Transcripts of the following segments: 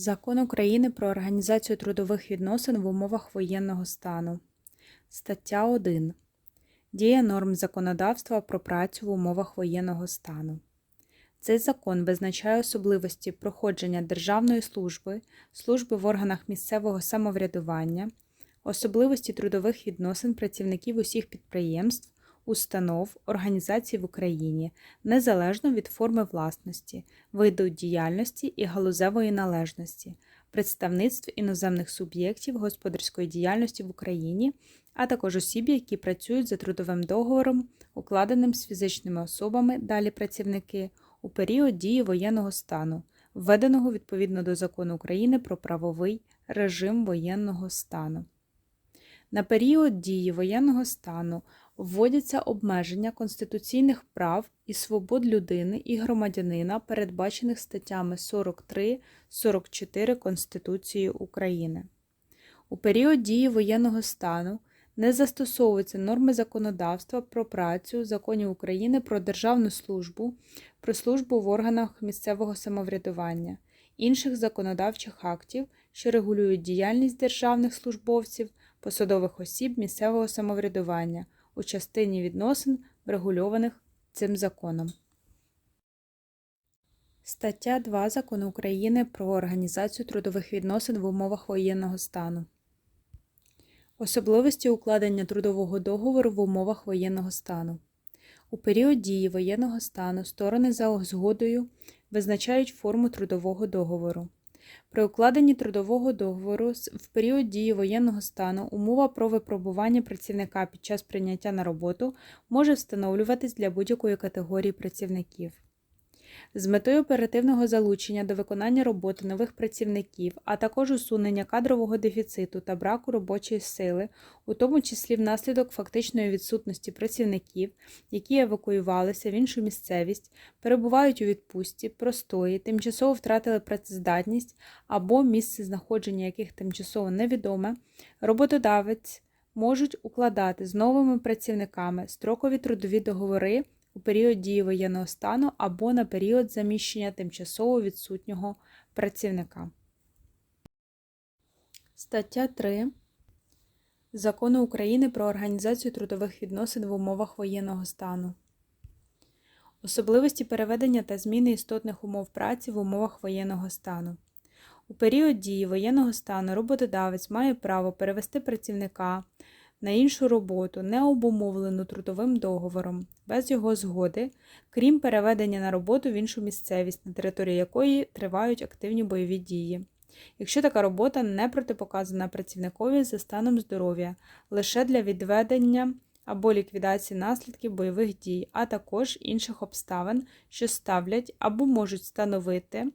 Закон України про організацію трудових відносин в умовах воєнного стану. Стаття 1. Дія норм законодавства про працю в умовах воєнного стану. Цей закон визначає особливості проходження державної служби, служби в органах місцевого самоврядування, особливості трудових відносин працівників усіх підприємств, установ, організацій в Україні, незалежно від форми власності, виду діяльності і галузевої належності, представництв іноземних суб'єктів господарської діяльності в Україні, а також осіб, які працюють за трудовим договором, укладеним з фізичними особами, далі працівники, у період дії воєнного стану, введеного відповідно до закону України про правовий режим воєнного стану. На період дії воєнного стану вводяться обмеження конституційних прав і свобод людини і громадянина, передбачених статтями 43-44 Конституції України. У період дії воєнного стану не застосовуються норми законодавства про працю, законів України про державну службу, про службу в органах місцевого самоврядування, інших законодавчих актів, що регулюють діяльність державних службовців, посадових осіб місцевого самоврядування у частині відносин, врегульованих цим законом. Стаття 2 Закону України про організацію трудових відносин в умовах воєнного стану. Особливості укладення трудового договору в умовах воєнного стану. У період дії воєнного стану сторони за згодою визначають форму трудового договору. При укладенні трудового договору в період дії воєнного стану умова про випробування працівника під час прийняття на роботу може встановлюватись для будь-якої категорії працівників. З метою оперативного залучення до виконання роботи нових працівників, а також усунення кадрового дефіциту та браку робочої сили, у тому числі внаслідок фактичної відсутності працівників, які евакуювалися в іншу місцевість, перебувають у відпустці, простої, тимчасово втратили працездатність або місце знаходження яких тимчасово невідоме, роботодавець можуть укладати з новими працівниками строкові трудові договори у період дії воєнного стану або на період заміщення тимчасово відсутнього працівника. Стаття 3 Закону України про організацію трудових відносин в умовах воєнного стану. Особливості переведення та зміни істотних умов праці в умовах воєнного стану. У період дії воєнного стану роботодавець має право перевести працівника на іншу роботу, не обумовлену трудовим договором, без його згоди, крім переведення на роботу в іншу місцевість, на території якої тривають активні бойові дії. Якщо така робота не протипоказана працівникові за станом здоров'я, лише для відведення або ліквідації наслідків бойових дій, а також інших обставин, що ставлять або можуть становити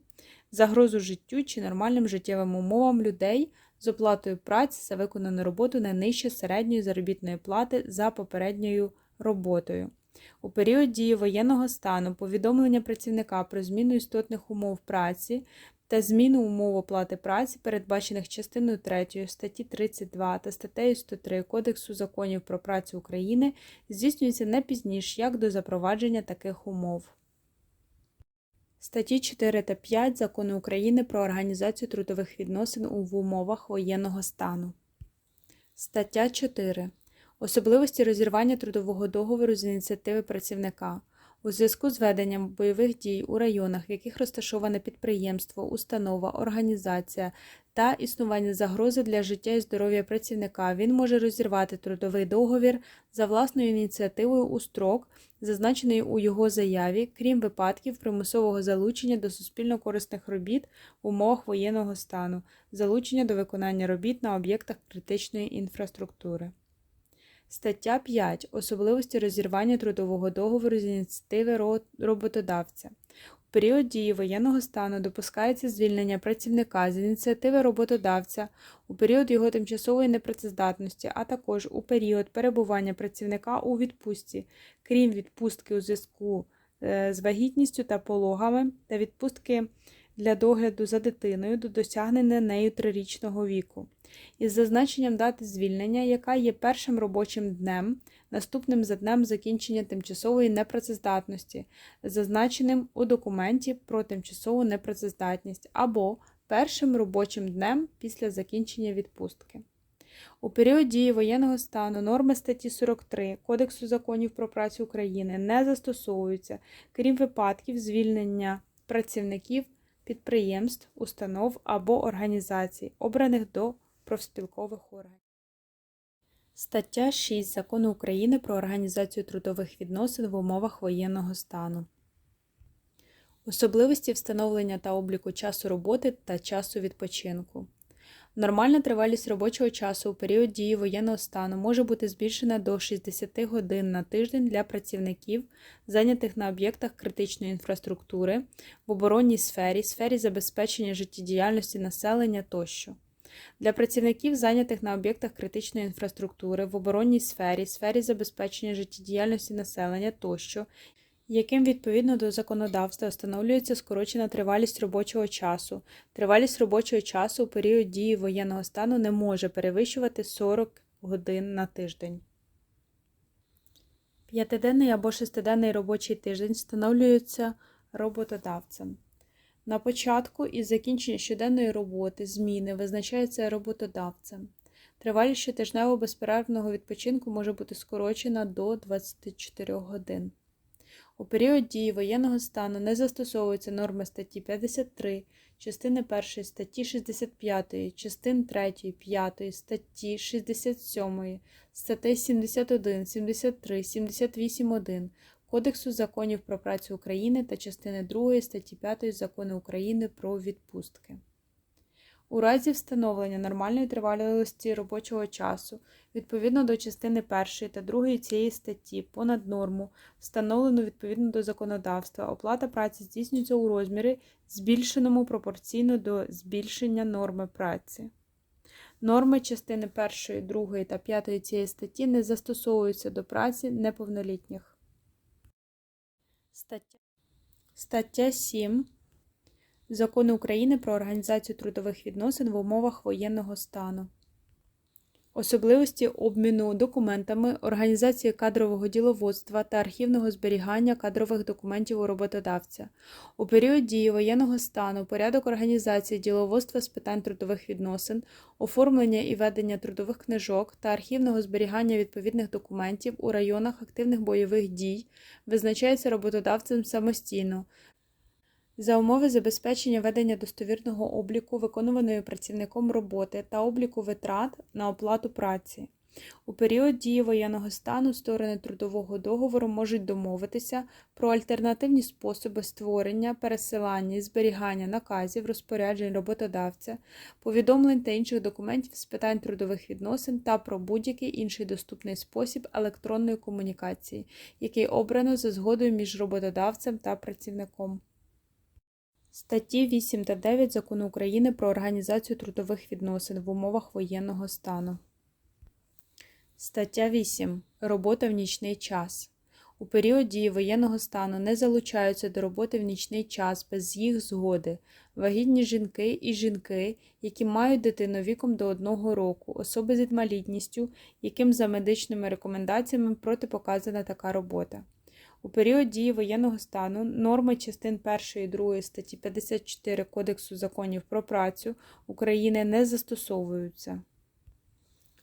загрозу життю чи нормальним життєвим умовам людей з оплатою праці за виконану роботу не нижче середньої заробітної плати за попередньою роботою. У період дії воєнного стану повідомлення працівника про зміну істотних умов праці та зміну умов оплати праці, передбачених частиною 3 статті 32 та статтею 103 Кодексу законів про працю України, здійснюється не пізніше як до запровадження таких умов. Статті 4 та 5 Закону України про організацію трудових відносин в умовах воєнного стану. Стаття 4. Особливості розірвання трудового договору з ініціативи працівника. У зв'язку з веденням бойових дій у районах, в яких розташоване підприємство, установа, організація та існування загрози для життя і здоров'я працівника, він може розірвати трудовий договір за власною ініціативою у строк, зазначений у його заяві, крім випадків примусового залучення до суспільно корисних робіт в умовах воєнного стану, залучення до виконання робіт на об'єктах критичної інфраструктури. Стаття 5. Особливості розірвання трудового договору з ініціативи роботодавця. Період дії воєнного стану допускається звільнення працівника з ініціативи роботодавця у період його тимчасової непрацездатності, а також у період перебування працівника у відпустці, крім відпустки у зв'язку е, з вагітністю та пологами та відпустки для догляду за дитиною до досягнення нею трирічного віку із зазначенням дати звільнення, яка є першим робочим днем, наступним за днем закінчення тимчасової непрацездатності, зазначеним у документі про тимчасову непрацездатність, або першим робочим днем після закінчення відпустки. У період дії воєнного стану норми статті 43 Кодексу законів про працю України не застосовуються, крім випадків звільнення працівників підприємств, установ або організацій, обраних до профспілкових органів. Стаття 6 Закону України про організацію трудових відносин в умовах воєнного стану. Особливості встановлення та обліку часу роботи та часу відпочинку. Нормальна тривалість робочого часу у період дії воєнного стану може бути збільшена до 60 годин на тиждень для працівників, зайнятих на об'єктах критичної інфраструктури, в оборонній сфері, сфері забезпечення життєдіяльності населення тощо. Для працівників, зайнятих на об'єктах критичної інфраструктури, в оборонній сфері, сфері забезпечення життєдіяльності населення тощо, яким відповідно до законодавства встановлюється скорочена тривалість робочого часу. Тривалість робочого часу у період дії воєнного стану не може перевищувати 40 годин на тиждень. П'ятиденний або шестиденний робочий тиждень встановлюється роботодавцем. На початку і закінчення щоденної роботи зміни визначаються роботодавцем. Тривалість щотижневого безперервного відпочинку може бути скорочена до 24 годин. У період дії воєнного стану не застосовуються норми статті 53, частини 1 статті 65, частин 3, 5, статті 67, статей 71, 73, 78.1 Кодексу законів про працю України та частини 2 статті 5 Закону України про відпустки. У разі встановлення нормальної тривалості робочого часу відповідно до частини 1 та 2 цієї статті понад норму, встановлену відповідно до законодавства, оплата праці здійснюється у розмірі, збільшеному пропорційно до збільшення норми праці. Норми частини 1, 2 та 5 цієї статті не застосовуються до праці неповнолітніх. Стаття, Стаття 7 Закону України про організацію трудових відносин в умовах воєнного стану. Особливості обміну документами, організації кадрового діловодства та архівного зберігання кадрових документів у роботодавця. У період дії воєнного стану порядок організації діловодства з питань трудових відносин, оформлення і ведення трудових книжок та архівного зберігання відповідних документів у районах активних бойових дій визначається роботодавцем самостійно за умови забезпечення ведення достовірного обліку виконуваної працівником роботи та обліку витрат на оплату праці. У період дії воєнного стану сторони трудового договору можуть домовитися про альтернативні способи створення, пересилання і зберігання наказів, розпоряджень роботодавця, повідомлень та інших документів з питань трудових відносин та про будь-який інший доступний спосіб електронної комунікації, який обрано за згодою між роботодавцем та працівником. Статті 8 та 9 Закону України про організацію трудових відносин в умовах воєнного стану. Стаття 8. Робота в нічний час. У період дії воєнного стану не залучаються до роботи в нічний час без їх згоди, вагітні жінки і жінки, які мають дитину віком до одного року, особи з інвалідністю, яким за медичними рекомендаціями протипоказана така робота. У період дії воєнного стану норми частин 1 і 2 статті 54 Кодексу законів про працю України не застосовуються.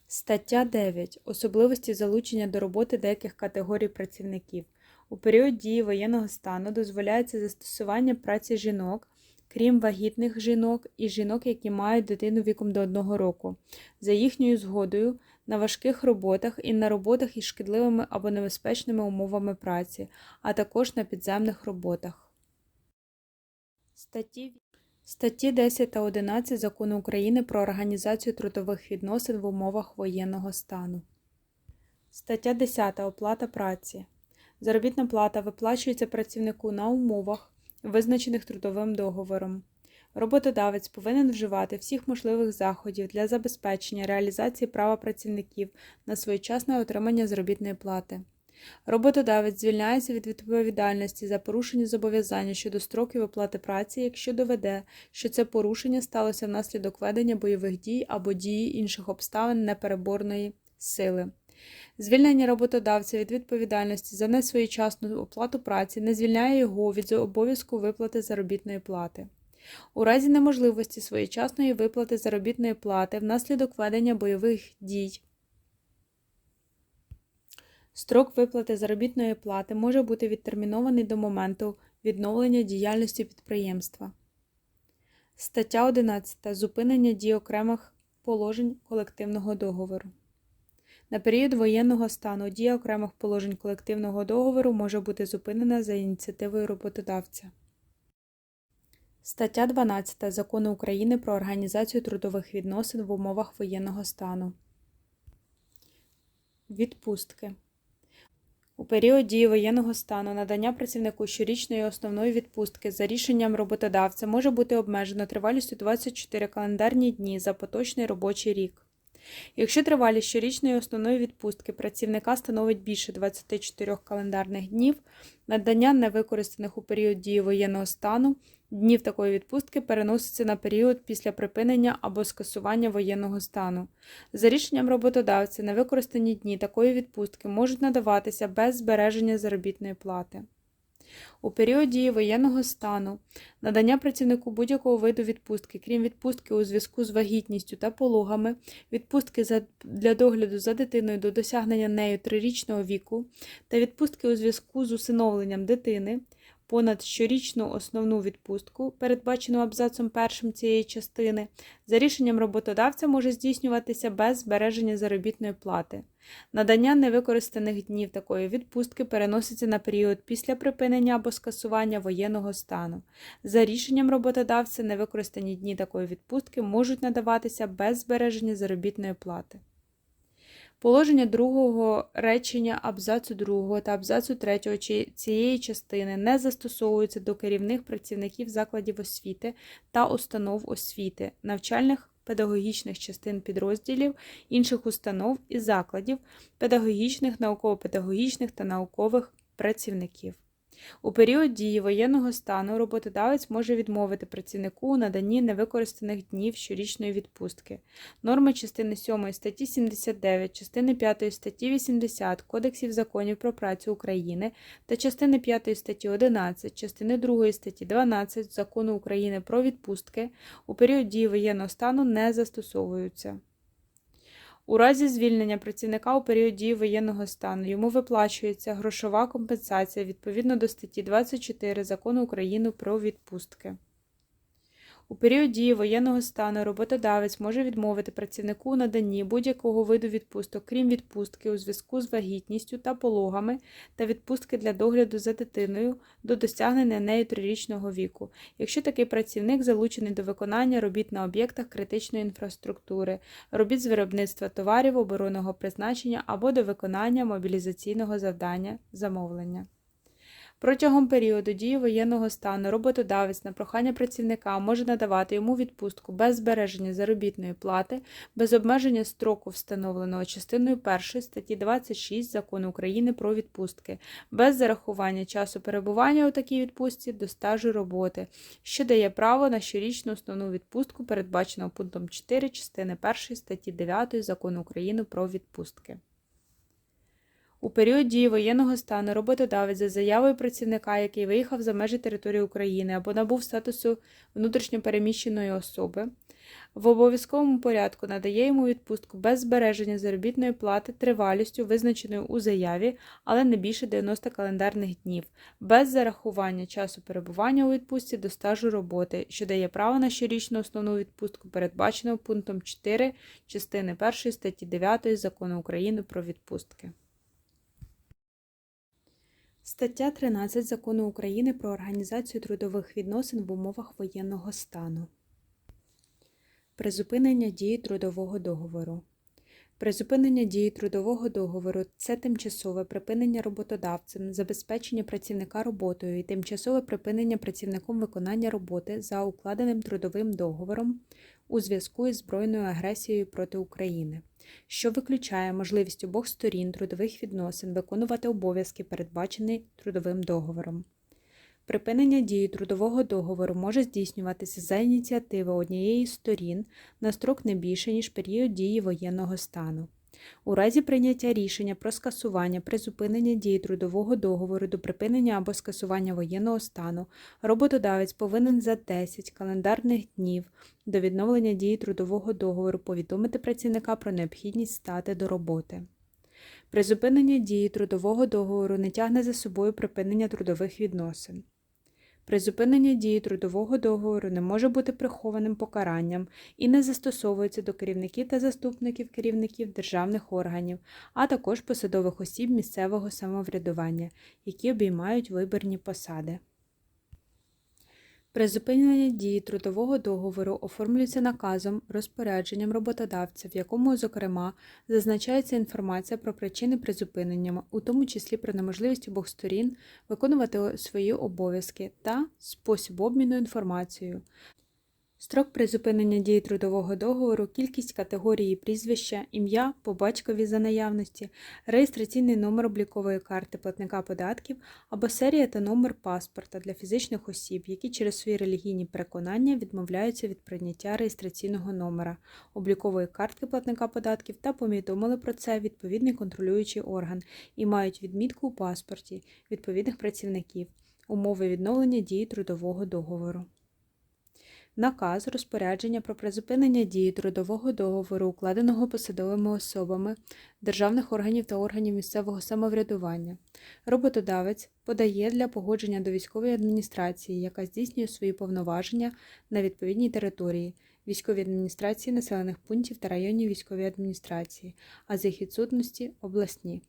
Стаття 9. Особливості залучення до роботи деяких категорій працівників. У період дії воєнного стану дозволяється застосування праці жінок, крім вагітних жінок і жінок, які мають дитину віком до одного року, за їхньою згодою на важких роботах і на роботах із шкідливими або небезпечними умовами праці, а також на підземних роботах. Статті Статті 10 та 11 Закону України про організацію трудових відносин в умовах воєнного стану. Стаття 10. Оплата праці. Заробітна плата виплачується працівнику на умовах, визначених трудовим договором. Роботодавець повинен вживати всіх можливих заходів для забезпечення реалізації права працівників на своєчасне отримання заробітної плати. Роботодавець звільняється від відповідальності за порушення зобов'язання щодо строків оплати праці, якщо доведе, що це порушення сталося внаслідок ведення бойових дій або дії інших обставин непереборної сили. Звільнення роботодавця від відповідальності за несвоєчасну оплату праці не звільняє його від обов'язку виплати заробітної плати. У разі неможливості своєчасної виплати заробітної плати внаслідок ведення бойових дій. Строк виплати заробітної плати може бути відтермінований до моменту відновлення діяльності підприємства. Стаття 11. Зупинення дій окремих положень колективного договору. На період воєнного стану дія окремих положень колективного договору може бути зупинена за ініціативою роботодавця. Стаття 12 Закону України про організацію трудових відносин в умовах воєнного стану. Відпустки. У період дії воєнного стану надання працівнику щорічної основної відпустки за рішенням роботодавця може бути обмежено тривалістю 24 календарні дні за поточний робочий рік. Якщо тривалість щорічної основної відпустки працівника становить більше 24 календарних днів, надання невикористаних у період дії воєнного стану днів такої відпустки переноситься на період після припинення або скасування воєнного стану. За рішенням роботодавця, невикористані дні такої відпустки можуть надаватися без збереження заробітної плати. У період дії воєнного стану надання працівнику будь-якого виду відпустки, крім відпустки у зв'язку з вагітністю та пологами, відпустки для догляду за дитиною до досягнення нею трирічного віку та відпустки у зв'язку з усиновленням дитини, понад щорічну основну відпустку, передбачену абзацом першим цієї частини, за рішенням роботодавця може здійснюватися без збереження заробітної плати. Надання невикористаних днів такої відпустки переноситься на період після припинення або скасування воєнного стану. За рішенням роботодавця невикористані дні такої відпустки можуть надаватися без збереження заробітної плати. Положення другого речення абзацу 2 та абзацу 3 цієї частини не застосовуються до керівних працівників закладів освіти та установ освіти, навчальних педагогічних частин підрозділів, інших установ і закладів, педагогічних, науково-педагогічних та наукових працівників. У період дії воєнного стану роботодавець може відмовити працівнику у наданні невикористаних днів щорічної відпустки. Норми частини 7 статті 79, частини 5 статті 80 Кодексів законів про працю України та частини 5 статті 11, частини 2 статті 12 Закону України про відпустки у період дії воєнного стану не застосовуються. У разі звільнення працівника у період дії воєнного стану йому виплачується грошова компенсація відповідно до статті 24 Закону України про відпустки. У період дії воєнного стану роботодавець може відмовити працівнику у наданні будь-якого виду відпусток, крім відпустки у зв'язку з вагітністю та пологами та відпустки для догляду за дитиною до досягнення нею трирічного віку, якщо такий працівник залучений до виконання робіт на об'єктах критичної інфраструктури, робіт з виробництва товарів оборонного призначення або до виконання мобілізаційного завдання замовлення. Протягом періоду дії воєнного стану роботодавець на прохання працівника може надавати йому відпустку без збереження заробітної плати, без обмеження строку, встановленого частиною 1 статті 26 Закону України про відпустки, без зарахування часу перебування у такій відпустці до стажу роботи, що дає право на щорічну основну відпустку, передбачену пунктом 4 частини 1 статті 9 Закону України про відпустки. У період дії воєнного стану роботодавець за заявою працівника, який виїхав за межі території України або набув статусу внутрішньопереміщеної особи, в обов'язковому порядку надає йому відпустку без збереження заробітної плати тривалістю, визначеною у заяві, але не більше 90 календарних днів, без зарахування часу перебування у відпустці до стажу роботи, що дає право на щорічну основну відпустку, передбачену пунктом 4 частини 1 статті 9 Закону України про відпустки. Стаття 13 Закону України про організацію трудових відносин в умовах воєнного стану. Призупинення дії трудового договору. Призупинення дії трудового договору це тимчасове припинення роботодавцем, забезпечення працівника роботою і тимчасове припинення працівником виконання роботи за укладеним трудовим договором у зв'язку із збройною агресією проти України, що виключає можливість обох сторін трудових відносин виконувати обов'язки, передбачені трудовим договором. Припинення дії трудового договору може здійснюватися за ініціативи однієї з сторін на строк не більше, ніж період дії воєнного стану. У разі прийняття рішення про скасування, призупинення дії трудового договору до припинення або скасування воєнного стану, роботодавець повинен за 10 календарних днів до відновлення дії трудового договору повідомити працівника про необхідність стати до роботи. Призупинення дії трудового договору не тягне за собою припинення трудових відносин. Призупинення дії трудового договору не може бути прихованим покаранням і не застосовується до керівників та заступників керівників державних органів, а також посадових осіб місцевого самоврядування, які обіймають виборні посади. Призупинення дії трудового договору оформлюється наказом, розпорядженням роботодавця, в якому, зокрема, зазначається інформація про причини призупинення, у тому числі про неможливість обох сторін виконувати свої обов'язки та спосіб обміну інформацією. Строк призупинення дії трудового договору, кількість категорії прізвища, ім'я по батькові за наявності, реєстраційний номер облікової карти платника податків або серія та номер паспорта для фізичних осіб, які через свої релігійні переконання відмовляються від прийняття реєстраційного номера облікової картки платника податків та повідомили про це відповідний контролюючий орган і мають відмітку у паспорті відповідних працівників, умови відновлення дії трудового договору. Наказ розпорядження про призупинення дії трудового договору, укладеного посадовими особами державних органів та органів місцевого самоврядування. Роботодавець подає для погодження до військової адміністрації, яка здійснює свої повноваження на відповідній території, військовій адміністрації населених пунктів та районів військової адміністрації, а з їх відсутності обласні.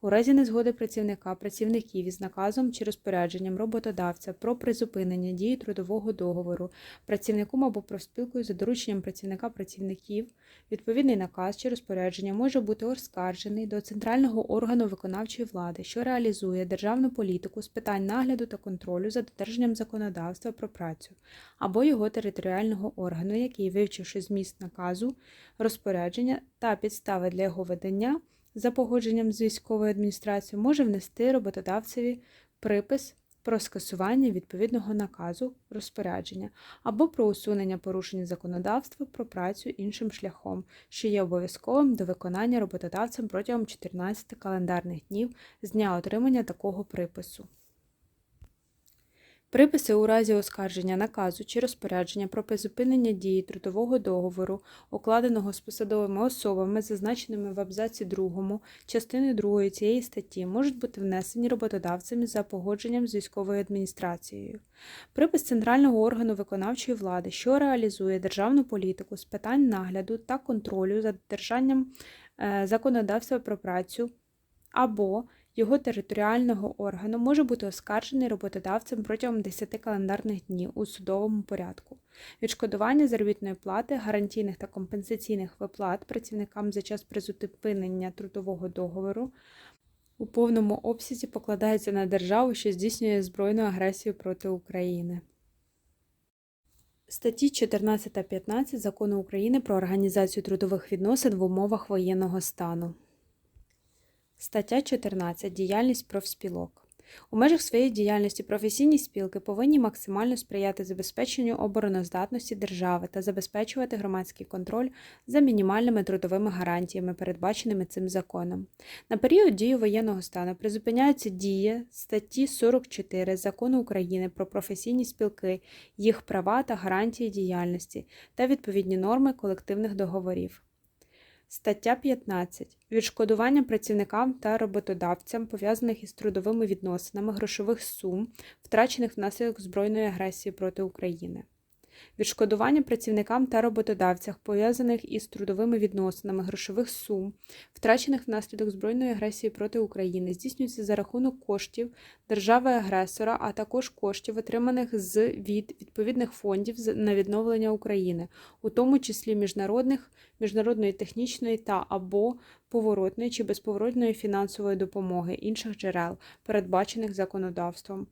У разі незгоди працівника, працівників із наказом чи розпорядженням роботодавця про призупинення дії трудового договору, працівником або профспілкою за дорученням працівника працівників, відповідний наказ чи розпорядження може бути оскаржений до центрального органу виконавчої влади, що реалізує державну політику з питань нагляду та контролю за додержанням законодавства про працю, або його територіального органу, який, вивчивши зміст наказу, розпорядження та підстави для його видання за погодженням з військовою адміністрацією може внести роботодавцеві припис про скасування відповідного наказу розпорядження або про усунення порушення законодавства про працю іншим шляхом, що є обов'язковим до виконання роботодавцем протягом 14 календарних днів з дня отримання такого припису. Приписи у разі оскарження наказу чи розпорядження про призупинення дії трудового договору, укладеного з посадовими особами, зазначеними в абзаці 2 частини 2 цієї статті, можуть бути внесені роботодавцями за погодженням з військовою адміністрацією. Припис центрального органу виконавчої влади, що реалізує державну політику з питань нагляду та контролю за додержанням е, законодавства про працю або його територіального органу може бути оскаржений роботодавцем протягом 10 календарних днів у судовому порядку. Відшкодування заробітної плати, гарантійних та компенсаційних виплат працівникам за час призупинення трудового договору у повному обсязі покладається на державу, що здійснює збройну агресію проти України. Статті 14 та 15 Закону України про організацію трудових відносин в умовах воєнного стану. Стаття 14. Діяльність профспілок. У межах своєї діяльності професійні спілки повинні максимально сприяти забезпеченню обороноздатності держави та забезпечувати громадський контроль за мінімальними трудовими гарантіями, передбаченими цим законом. На період дії воєнного стану призупиняються дії статті 44 закону України про професійні спілки, їх права та гарантії діяльності та відповідні норми колективних договорів. Стаття 15. Відшкодування працівникам та роботодавцям, пов'язаних із трудовими відносинами грошових сум, втрачених внаслідок збройної агресії проти України відшкодування працівникам та роботодавцях, пов'язаних із трудовими відносинами грошових сум, втрачених внаслідок збройної агресії проти України, здійснюється за рахунок коштів держави-агресора, а також коштів, отриманих з від відповідних фондів на відновлення України, у тому числі міжнародних, міжнародної технічної та або поворотної чи безповоротної фінансової допомоги інших джерел, передбачених законодавством.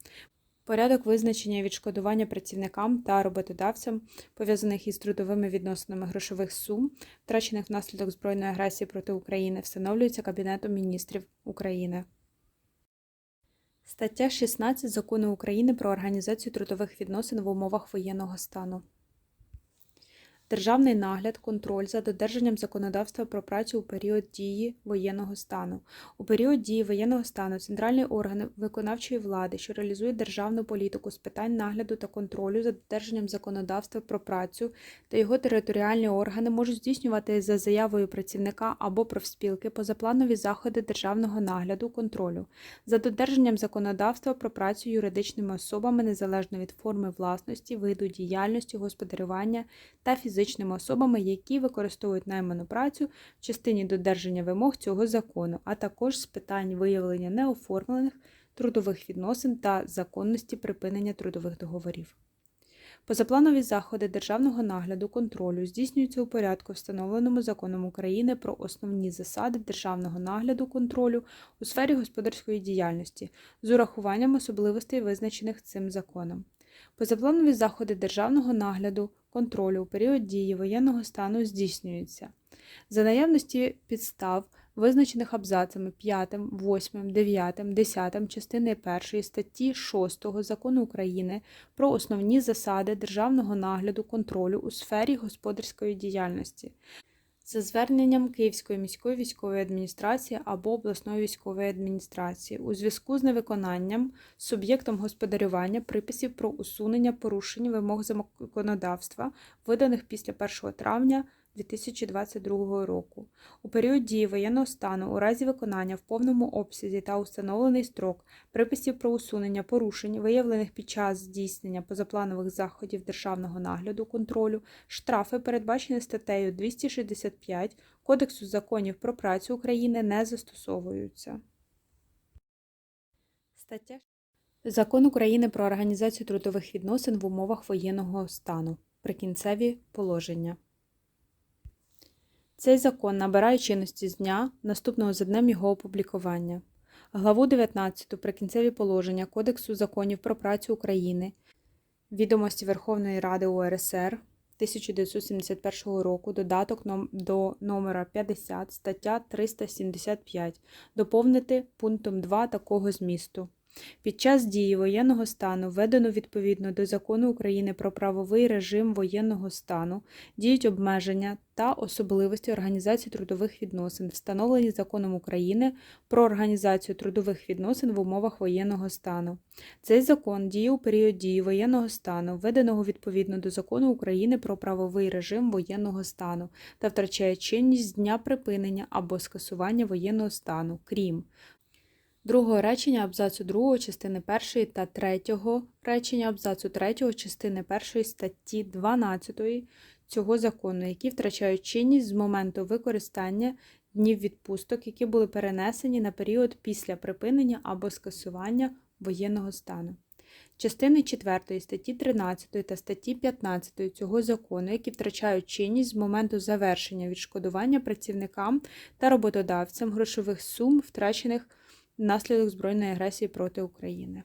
Порядок визначення відшкодування працівникам та роботодавцям, пов'язаних із трудовими відносинами грошових сум, втрачених внаслідок збройної агресії проти України, встановлюється Кабінетом міністрів України. Стаття 16 Закону України про організацію трудових відносин в умовах воєнного стану. Державний нагляд, контроль за додержанням законодавства про працю у період дії воєнного стану. У період дії воєнного стану центральні органи виконавчої влади, що реалізують державну політику з питань нагляду та контролю за додержанням законодавства про працю та його територіальні органи можуть здійснювати за заявою працівника або профспілки позапланові заходи державного нагляду, контролю за додержанням законодавства про працю юридичними особами незалежно від форми власності, виду діяльності, господарювання та фізичними особами, які використовують найману працю в частині додержання вимог цього закону, а також з питань виявлення неоформлених трудових відносин та законності припинення трудових договорів. Позапланові заходи державного нагляду контролю здійснюються у порядку, встановленому законом України про основні засади державного нагляду контролю у сфері господарської діяльності з урахуванням особливостей, визначених цим законом. Позапланові заходи державного нагляду контролю у період дії воєнного стану здійснюються за наявності підстав, визначених абзацами 5, 8, 9, 10 частини 1 статті 6 Закону України про основні засади державного нагляду контролю у сфері господарської діяльності. За зверненням Київської міської військової адміністрації або обласної військової адміністрації у зв'язку з невиконанням суб'єктом господарювання приписів про усунення порушень вимог законодавства, виданих після 1 травня 2022 року. У період дії воєнного стану у разі виконання в повному обсязі та установлений строк приписів про усунення порушень, виявлених під час здійснення позапланових заходів державного нагляду контролю, штрафи, передбачені статтею 265 Кодексу законів про працю України, не застосовуються. Стаття Закон України про організацію трудових відносин в умовах воєнного стану. Прикінцеві положення. Цей закон набирає чинності з дня, наступного за днем його опублікування. Главу 19 Прикінцеві положення Кодексу законів про працю України, відомості Верховної Ради УРСР 1971 року, додаток до номера 50, стаття 375, доповнити пунктом 2 такого змісту. Під час дії воєнного стану, введено відповідно до Закону України про правовий режим воєнного стану, діють обмеження та особливості організації трудових відносин, встановлені законом України про організацію трудових відносин в умовах воєнного стану. Цей закон діє у період дії воєнного стану, введеного відповідно до Закону України про правовий режим воєнного стану та втрачає чинність з дня припинення або скасування воєнного стану, крім другого речення абзацу 2 частини 1 та третього речення абзацу 3 частини 1 статті 12 цього закону, які втрачають чинність з моменту використання днів відпусток, які були перенесені на період після припинення або скасування воєнного стану. Частини 4 статті 13 та статті 15 цього закону, які втрачають чинність з моменту завершення відшкодування працівникам та роботодавцям грошових сум, втрачених внаслідок збройної агресії проти України.